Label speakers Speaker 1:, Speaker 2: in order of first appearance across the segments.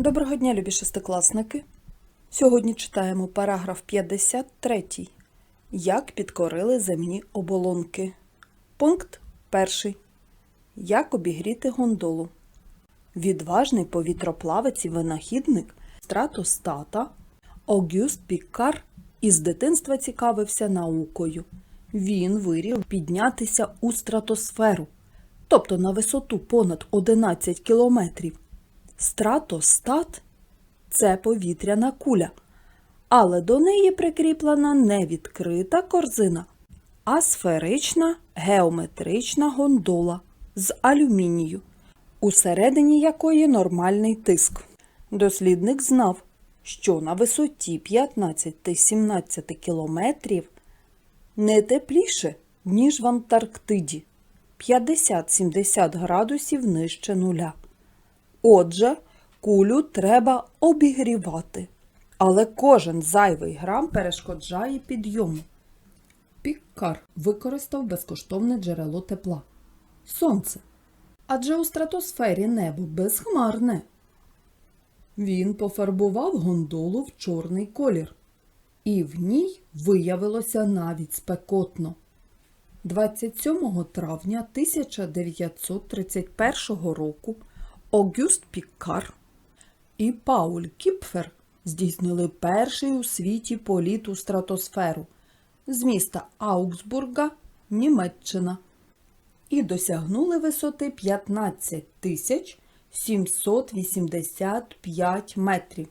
Speaker 1: Доброго дня, любі шестикласники! Сьогодні читаємо параграф 53. Як підкорили земні оболонки. Пункт 1. Як обігріти гондолу. Відважний повітроплавець і винахідник стратостата Огюст Піккар із дитинства цікавився наукою. Він вирішив піднятися у стратосферу, тобто на висоту понад 11 кілометрів. Стратостат це повітряна куля, але до неї прикріплена не відкрита корзина, а сферична геометрична гондола з алюмінію, усередині якої нормальний тиск. Дослідник знав, що на висоті 15-17 кілометрів не тепліше, ніж в Антарктиді 50-70 градусів нижче нуля. Отже, кулю треба обігрівати, але кожен зайвий грам перешкоджає підйому. Піккар використав безкоштовне джерело тепла сонце. Адже у стратосфері небо безхмарне. Він пофарбував гондолу в чорний колір, і в ній виявилося навіть спекотно. 27 травня 1931 року Огюст Піккар і Пауль Кіпфер здійснили перший у світі політ у стратосферу з міста Аугсбурга, Німеччина, і досягнули висоти 15 тисяч 785 метрів.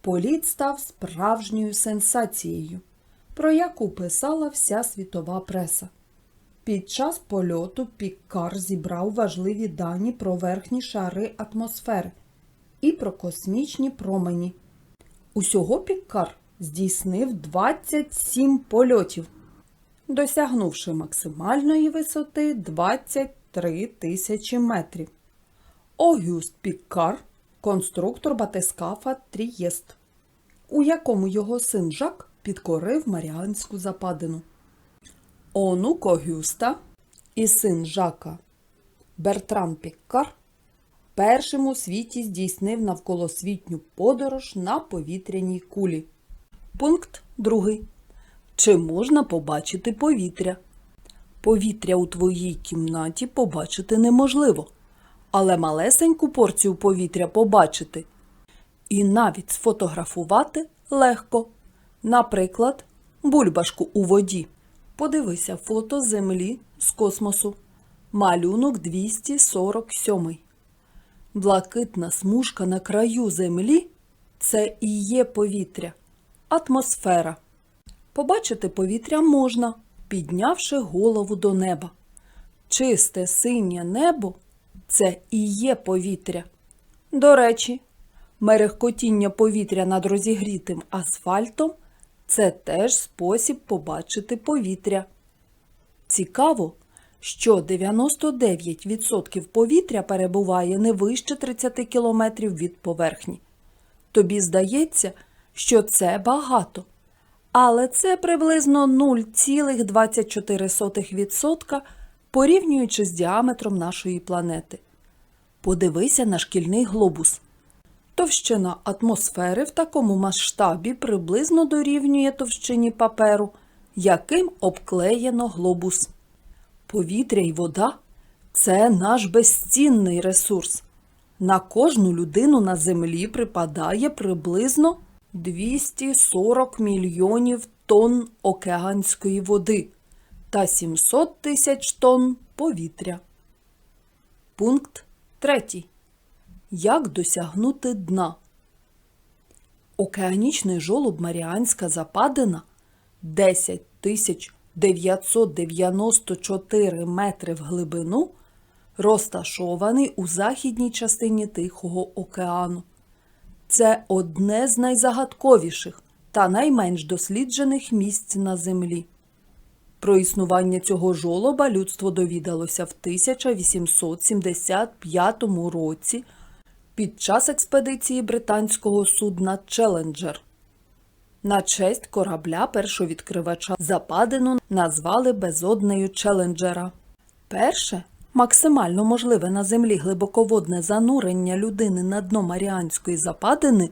Speaker 1: Політ став справжньою сенсацією, про яку писала вся світова преса. Під час польоту Піккар зібрав важливі дані про верхні шари атмосфери і про космічні промені. Усього Піккар здійснив 27 польотів, досягнувши максимальної висоти 23 тисячі метрів. Огюст Піккар – конструктор батискафа Трієст, у якому його син Жак підкорив Маріанську западину. Онук Огюста і син Жака Бертран Піккар першим у світі здійснив навколосвітню подорож на повітряній кулі. Пункт 2. Чи можна побачити повітря? Повітря у твоїй кімнаті побачити неможливо, але малесеньку порцію повітря побачити. І навіть сфотографувати легко. Наприклад, бульбашку у воді. Подивися фото Землі з космосу. Малюнок 247. Блакитна смужка на краю Землі це і є повітря, атмосфера. Побачити повітря можна, піднявши голову до неба. Чисте синє небо це і є повітря. До речі, мерехкотіння повітря над розігрітим асфальтом це теж спосіб побачити повітря. Цікаво, що 99% повітря перебуває не вище 30 км від поверхні. Тобі здається, що це багато, але це приблизно 0,24% порівнюючи з діаметром нашої планети. Подивися на шкільний глобус. Товщина атмосфери в такому масштабі приблизно дорівнює товщині паперу, яким обклеєно глобус. Повітря й вода це наш безцінний ресурс. На кожну людину на землі припадає приблизно 240 мільйонів тонн океанської води та 700 тисяч тонн повітря. Пункт 3. Як досягнути дна? Океанічний жолоб Маріанська Западина 10 994 метри в глибину розташований у західній частині Тихого океану. Це одне з найзагадковіших та найменш досліджених місць на Землі. Про існування цього жолоба людство довідалося в 1875 році під час експедиції британського судна Челенджер. На честь корабля першовідкривача западину назвали безоднею Челенджера. Перше Максимально можливе на землі глибоководне занурення людини на дно Маріанської западини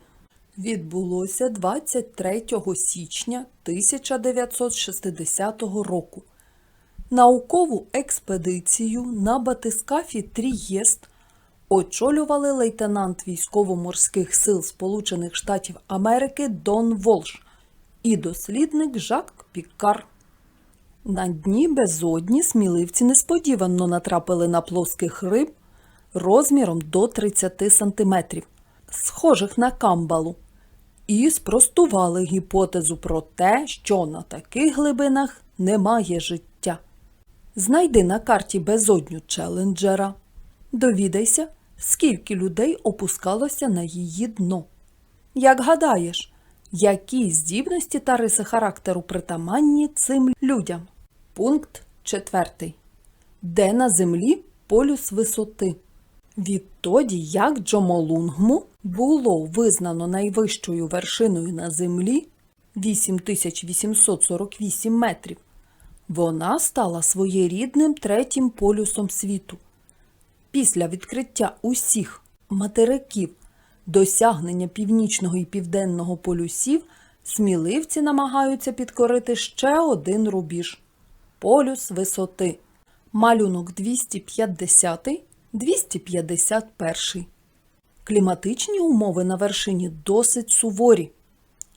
Speaker 1: відбулося 23 січня 1960 року. Наукову експедицію на батискафі Трієст очолювали лейтенант військово-морських сил Сполучених Штатів Америки Дон Волш і дослідник Жак Пікар. На дні безодні сміливці несподівано натрапили на плоских риб розміром до 30 сантиметрів, схожих на камбалу, і спростували гіпотезу про те, що на таких глибинах немає життя. Знайди на карті безодню Челенджера. Довідайся, скільки людей опускалося на її дно. Як гадаєш, які здібності та риси характеру притаманні цим людям? Пункт 4. Де на землі полюс висоти? Відтоді, як Джомолунгму було визнано найвищою вершиною на землі 8848 метрів, вона стала своєрідним третім полюсом світу. Після відкриття усіх материків досягнення північного і південного полюсів сміливці намагаються підкорити ще один рубіж полюс висоти. Малюнок 250, 251. Кліматичні умови на вершині досить суворі,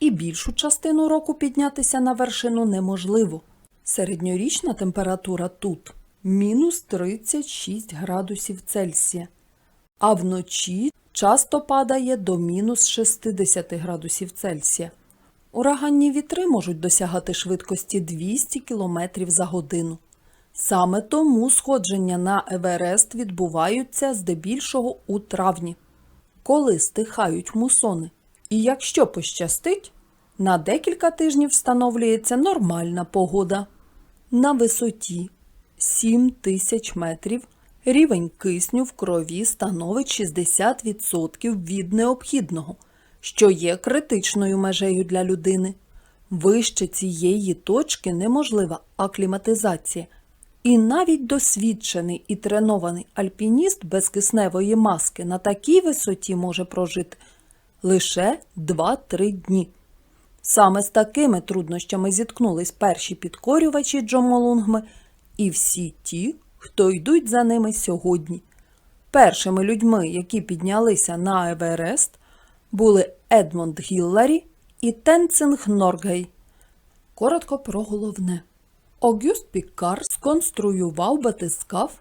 Speaker 1: і більшу частину року піднятися на вершину неможливо. Середньорічна температура тут мінус 36 градусів Цельсія, а вночі часто падає до мінус 60 градусів Цельсія. Ураганні вітри можуть досягати швидкості 200 км за годину. Саме тому сходження на Еверест відбуваються здебільшого у травні, коли стихають мусони. І якщо пощастить, на декілька тижнів встановлюється нормальна погода. На висоті 7 тисяч метрів рівень кисню в крові становить 60% від необхідного, що є критичною межею для людини. Вище цієї точки неможлива акліматизація, і навіть досвідчений і тренований альпініст без кисневої маски на такій висоті може прожити лише 2-3 дні. Саме з такими труднощами зіткнулись перші підкорювачі Джомолунгми і всі ті, хто йдуть за ними сьогодні. Першими людьми, які піднялися на Еверест, були Едмонд Гілларі і Тенцинг Норгей. Коротко про головне. Огюст Пікар сконструював батискаф,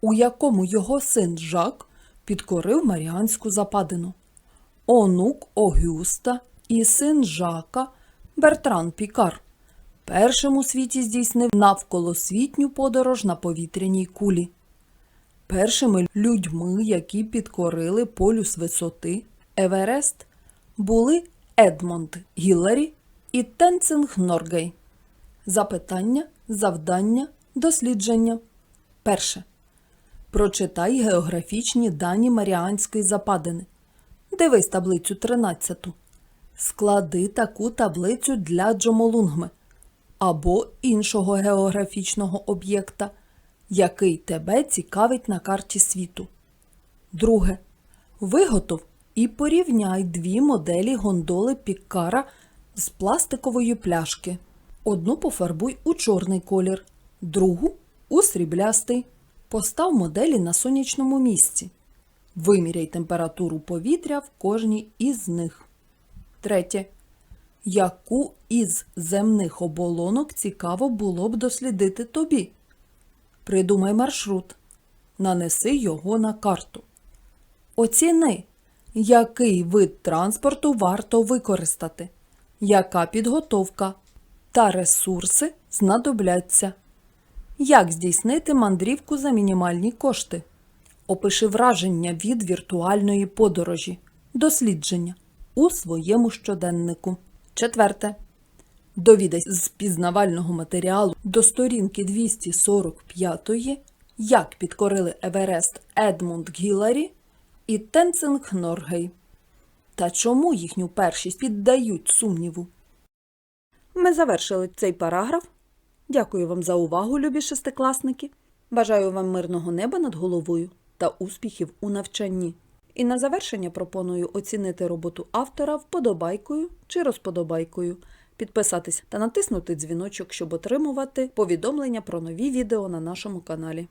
Speaker 1: у якому його син Жак підкорив Маріанську западину. Онук Огюста і син Жака Бертран Пікар першим у світі здійснив навколосвітню подорож на повітряній кулі. Першими людьми, які підкорили полюс висоти Еверест, були Едмонд Гіллері і Тенцинг Норгей. Запитання, завдання, дослідження. Перше. Прочитай географічні дані Маріанської западини. Дивись таблицю 13. Склади таку таблицю для Джомолунгми або іншого географічного об'єкта, який тебе цікавить на карті світу. Друге. Виготов і порівняй дві моделі гондоли Піккара з пластикової пляшки. Одну пофарбуй у чорний колір, другу у сріблястий. Постав моделі на сонячному місці. Виміряй температуру повітря в кожній із них. Третє. Яку із земних оболонок цікаво було б дослідити тобі? Придумай маршрут. Нанеси його на карту. Оціни, який вид транспорту варто використати, яка підготовка та ресурси знадобляться. Як здійснити мандрівку за мінімальні кошти? Опиши враження від віртуальної подорожі, дослідження у своєму щоденнику. Четверте. Довідайся з пізнавального матеріалу до сторінки 245, як підкорили Еверест Едмунд Гіларі і Тенцинг Норгей. Та чому їхню першість піддають сумніву? Ми завершили цей параграф. Дякую вам за увагу, любі шестикласники. Бажаю вам мирного неба над головою та успіхів у навчанні. І на завершення пропоную оцінити роботу автора вподобайкою чи розподобайкою, підписатись та натиснути дзвіночок, щоб отримувати повідомлення про нові відео на нашому каналі.